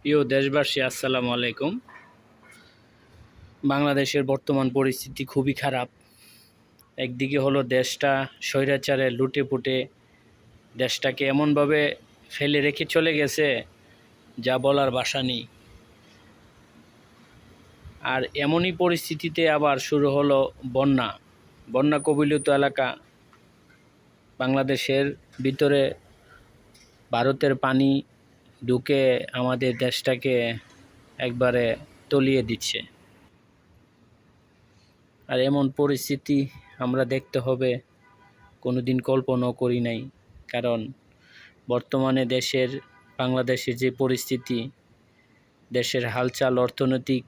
প্রিয় দেশবাসী, আসসালামু আলাইকুম। বাংলাদেশের বর্তমান পরিস্থিতি খুবই খারাপ। একদিকে হলো দেশটা স্বৈরাচারে লুটে পুটে, দেশটাকে এমনভাবে ফেলে রেখে চলে গেছে, যা বলার বাসা নেই। আর এমনই পরিস্থিতিতে আবার শুরু হলো বন্যা। বন্যা কবলিত এলাকা। বাংলাদেশের ভিতরে ভারতের পানি ঢুকে আমাদের দেশটাকে একবারে তলিয়ে দিচ্ছে। আর এমন পরিস্থিতি আমরা দেখতে হবে কোনো দিন কল্পনাও করি নাই। কারণ বর্তমানে দেশের, বাংলাদেশের যে পরিস্থিতি, দেশের হালচাল অর্থনৈতিক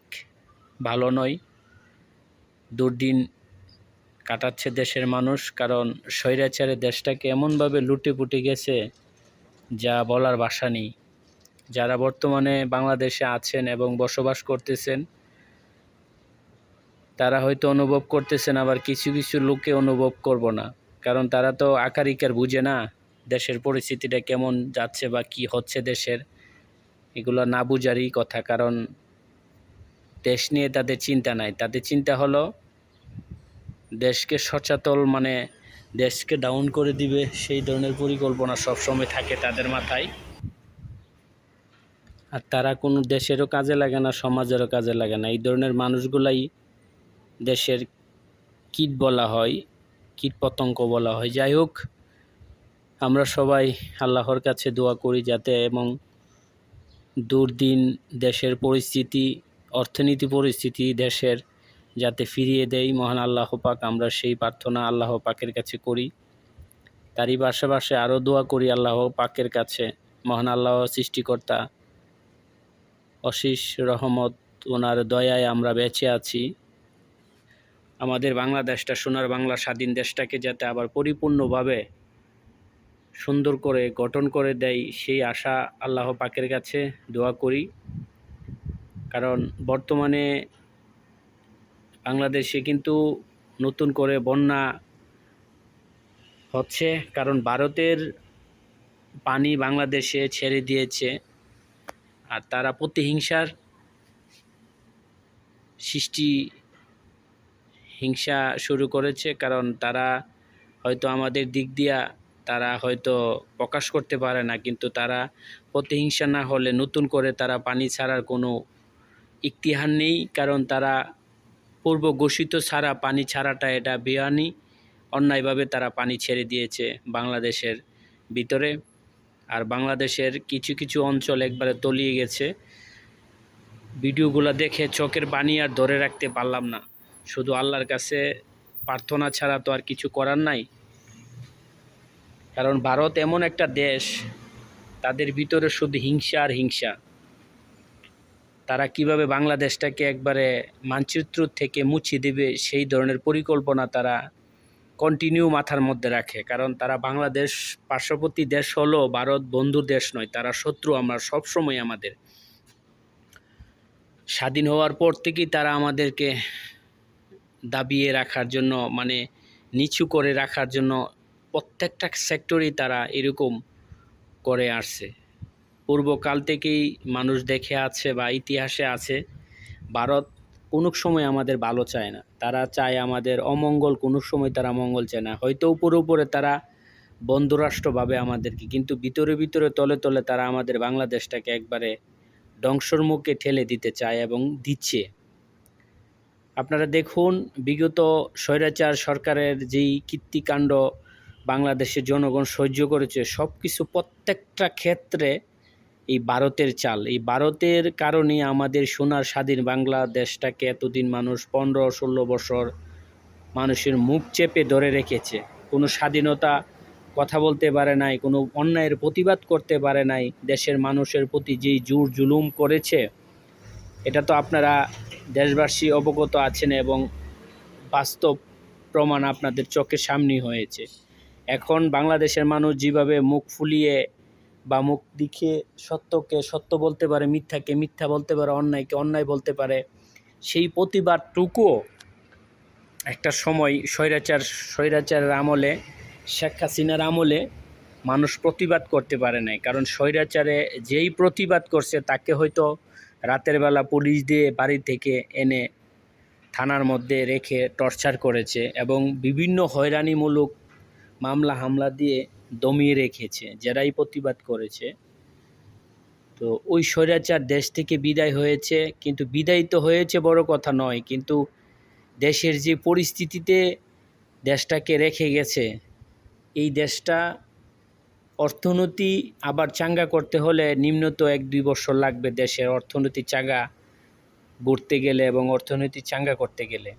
ভালো নয়। দুর্দিন কাটাচ্ছে দেশের মানুষ, কারণ স্বৈরাচারে দেশটাকে এমনভাবে লুটে পুটে গেছে, যা বলার ভাষা নেই। যারা বর্তমানে বাংলাদেশে আছেন এবং বসবাস করতেছেন, তারা হয়তো অনুভব করতেছেন, আবার কিছু কিছু লোকে অনুভব করব না। কারণ তারা তো আকারিকার বুঝে না দেশের পরিস্থিতিটা কেমন যাচ্ছে বা কি হচ্ছে দেশের। এগুলো না বুঝারই কথা, কারণ দেশ নিয়ে তাদের চিন্তা নাই। তাদের চিন্তা হলো দেশকে সচেতন মানে দেশকে ডাউন করে দিবে, সেই ধরনের পরিকল্পনা সবসময় থাকে তাদের মাথায়। আর তারা কোনো দেশেরও কাজে লাগে না, সমাজেরও কাজে লাগে না। এই ধরনের মানুষগুলাই দেশের কীট বলা হয়, কীট পতঙ্গ বলা হয়। যাই হোক, আমরা সবাই আল্লাহর কাছে দোয়া করি যাতে এবং দুর্দিন দেশের পরিস্থিতি, অর্থনীতি পরিস্থিতি দেশের যাতে ফিরিয়ে দেয়। মহান আল্লাহ পাক, আমরা সেই প্রার্থনা আল্লাহ পাকের কাছে করি। তারই পাশাপাশি আরও দোয়া করি আল্লাহ পাকের কাছে। মহান আল্লাহ সৃষ্টিকর্তা অশিস রহমত, ওনার দয়ায় আমরা বেঁচে আছি। আমাদের বাংলাদেশটা, সোনার বাংলা স্বাধীন দেশটাকে যাতে আবার পরিপূর্ণভাবে সুন্দর করে, গঠন করে দেয়, সেই আশা আল্লাহ পাকের কাছে দোয়া করি। কারণ বর্তমানে বাংলাদেশে কিন্তু নতুন করে বন্যা হচ্ছে, কারণ ভারতের পানি বাংলাদেশে ছেড়ে দিয়েছে। আর তারা প্রতিহিংসার সৃষ্টি হিংসা শুরু করেছে, কারণ তারা হয়তো আমাদের দিক দিয়া তারা হয়তো প্রকাশ করতে পারে না, কিন্তু তারা প্রতিহিংসা না হলে নতুন করে তারা পানি ছাড়ার কোনো ইতিহার নেই, কারণ তারা পূর্ব ঘোষিত ছাড়া পানি ছাড়াটা এটা বেআনি অন্যায়ভাবে তারা পানি ছেড়ে দিয়েছে বাংলাদেশের ভিতরে। আর বাংলাদেশের কিছু কিছু অঞ্চল একবারে তলিয়ে গেছে। ভিডিওগুলো দেখে চোখের পানি আর ধরে রাখতে পারলাম না। শুধু আল্লাহর কাছে প্রার্থনা ছাড়া তো আর কিছু করার নাই। কারণ ভারত এমন একটা দেশ, তাদের ভিতরে শুধু হিংসা আর হিংসা। তারা কীভাবে বাংলাদেশটাকে একবারে মানচিত্র থেকে মুছিয়ে দেবে সেই ধরনের পরিকল্পনা তারা কন্টিনিউ মাথার মধ্যে রাখে, কারণ তারা বাংলাদেশ পার্শ্ববর্তী দেশ হলো ভারত বন্ধু দেশ নয়, তারা শত্রু, আমরা সবসময় আমাদের। স্বাধীন হওয়ার পর থেকেই তারা আমাদেরকে দাবিয়ে রাখার জন্য মানে নিচু করে রাখার জন্য প্রত্যেকটা সেক্টরেই তারা এরকম করে আসছে। পূর্বকাল থেকেই মানুষ দেখে আছে বা ইতিহাসে আছে, ভারত কোনো সময় আমাদের ভালো চায় না। তারা চায় আমাদের অমঙ্গল কোনো সময় তারা মঙ্গল চায় না। হয়তো উপরে উপরে তারা বন্ধুরাষ্ট্রভাবে আমাদেরকে, কিন্তু ভিতরে ভিতরে তলে তলে তারা আমাদের বাংলাদেশটাকে একবারে ধ্বংসর মুখে ঠেলে দিতে চায় এবং দিচ্ছে। আপনারা দেখুন, বিগত স্বৈরাচার সরকারের যেই কীর্তিকাণ্ড বাংলাদেশের জনগণ সহ্য করেছে সব কিছু প্রত্যেকটা ক্ষেত্রে এই ভারতের চাল। এই ভারতের কারণে আমাদের সোনার স্বাধীন বাংলাদেশটাকে এতদিন মানুষ পনেরো ষোলো বছর মানুষের মুখ চেপে ধরে রেখেছে। কোনো স্বাধীনতা কথা বলতে পারে নাই, কোনো অন্যায়ের প্রতিবাদ করতে পারে নাই। দেশের মানুষের প্রতি যেই জোর জুলুম করেছে, এটা তো আপনারা দেশবাসী অবগত আছেন এবং বাস্তব প্রমাণ আপনাদের চোখের সামনেই হয়েছে। এখন বাংলাদেশের মানুষ যেভাবে মুখ ফুলিয়ে বা মুখ দিকে সত্যকে সত্য বলতে পারে, মিথ্যাকে মিথ্যা বলতে পারে, অন্যায়কে অন্যায় বলতে পারে, সেই প্রতিবাদটুকুও একটা সময় স্বৈরাচার, স্বৈরাচারের আমলে, শেখ হাসিনার আমলে মানুষ প্রতিবাদ করতে পারে নাই। কারণ স্বৈরাচারে যেই প্রতিবাদ করছে তাকে হয়তো রাতের বেলা পুলিশ দিয়ে বাড়ি থেকে এনে থানার মধ্যে রেখে টর্চার করেছে এবং বিভিন্ন হয়রানিমূলক মামলা, হামলা দিয়ে দমিয়ে রেখেছে যারাই প্রতিবাদ করেছে। তো ওই স্বৈরাচার দেশ থেকে বিদায় হয়েছে, কিন্তু বিদায় তো হয়েছে বড় কথা নয়, কিন্তু দেশের যে পরিস্থিতিতে দেশটাকে রেখে গেছে, এই দেশটা অর্থনীতি আবার চাঙ্গা করতে হলে নিম্নত এক দুই বছর লাগবে দেশের অর্থনীতি চাঙ্গা গড়তে গেলে এবং অর্থনীতি চাঙ্গা করতে গেলে।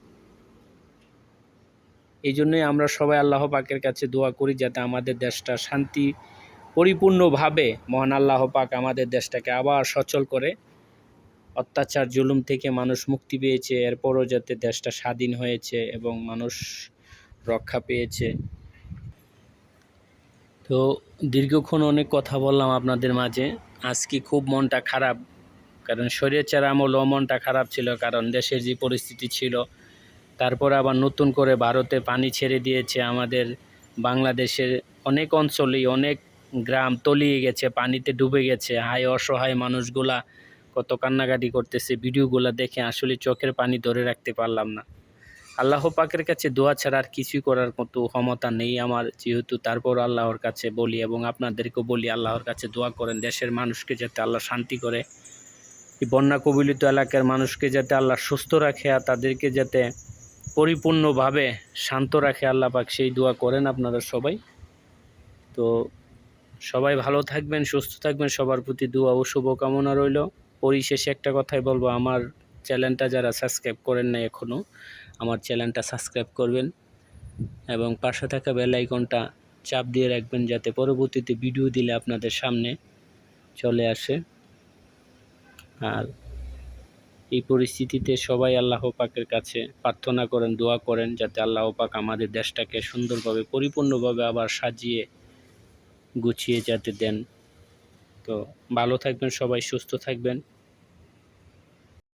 এই জন্যই আমরা সবাই আল্লাহ পাকের কাছে দোয়া করি যাতে আমাদের দেশটা শান্তি পরিপূর্ণভাবে মহান আল্লাহ পাক আমাদের দেশটাকে আবার সচল করে। অত্যাচার, জুলুম থেকে মানুষ মুক্তি পেয়েছে, এরপরও যাতে দেশটা স্বাধীন হয়েছে এবং মানুষ রক্ষা পেয়েছে। তো দীর্ঘক্ষণ অনেক কথা বললাম আপনাদের মাঝে। আজকে খুব মনটা খারাপ, কারণ শরীরের আমলও মনটা খারাপ ছিল, কারণ দেশের যে পরিস্থিতি ছিল তারপর আবার নতুন করে ভারতে পানি ছেড়ে দিয়েছে আমাদের বাংলাদেশের অনেক অঞ্চলেই অনেক গ্রাম তলিয়ে গেছে, পানিতে ডুবে গেছে। হায় অসহায় মানুষগুলা, কত কান্নাকাটি করতেছে। ভিডিওগুলো দেখে আসলে চোখের পানি ধরে রাখতে পারলাম না। আল্লাহ পাকের কাছে দোয়া ছাড়া আর কিছুই করার মতো ক্ষমতা নেই আমার, যেহেতু তারপর আল্লাহর কাছে বলি এবং আপনাদেরকেও বলি, আল্লাহর কাছে দোয়া করেন দেশের মানুষকে যাতে আল্লাহ শান্তি করে বন্যা কবলিত এলাকার মানুষকে যাতে আল্লাহ সুস্থ রাখে আর তাদেরকে যাতে পরিপূর্ণভাবে শান্ত রাখে আল্লাহ পাক, সেই দোয়া করেন আপনারা সবাই। তো সবাই ভালো থাকবেন, সুস্থ থাকবেন, সবার প্রতি দোয়া ও শুভকামনা রইল। পরিশেষে একটা কথাই বলব, আমার চ্যানেলটা যারা সাবস্ক্রাইব করেন না এখনও আমার চ্যানেলটা সাবস্ক্রাইব করবেন এবং পাশে থাকা বেল আইকনটা চাপ দিয়ে রাখবেন যাতে পরবর্তীতে ভিডিও দিলে আপনাদের সামনে চলে আসে। আর এই পরিস্থিতিতে সবাই আল্লাহ পাকের কাছে প্রার্থনা করেন, দোয়া করেন যাতে আল্লাহ পাক আমাদের দেশটাকে সুন্দরভাবে, পরিপূর্ণভাবে আবার সাজিয়ে, গুছিয়ে যাতে দেন। তো ভালো থাকবেন সবাই, সুস্থ থাকবেন।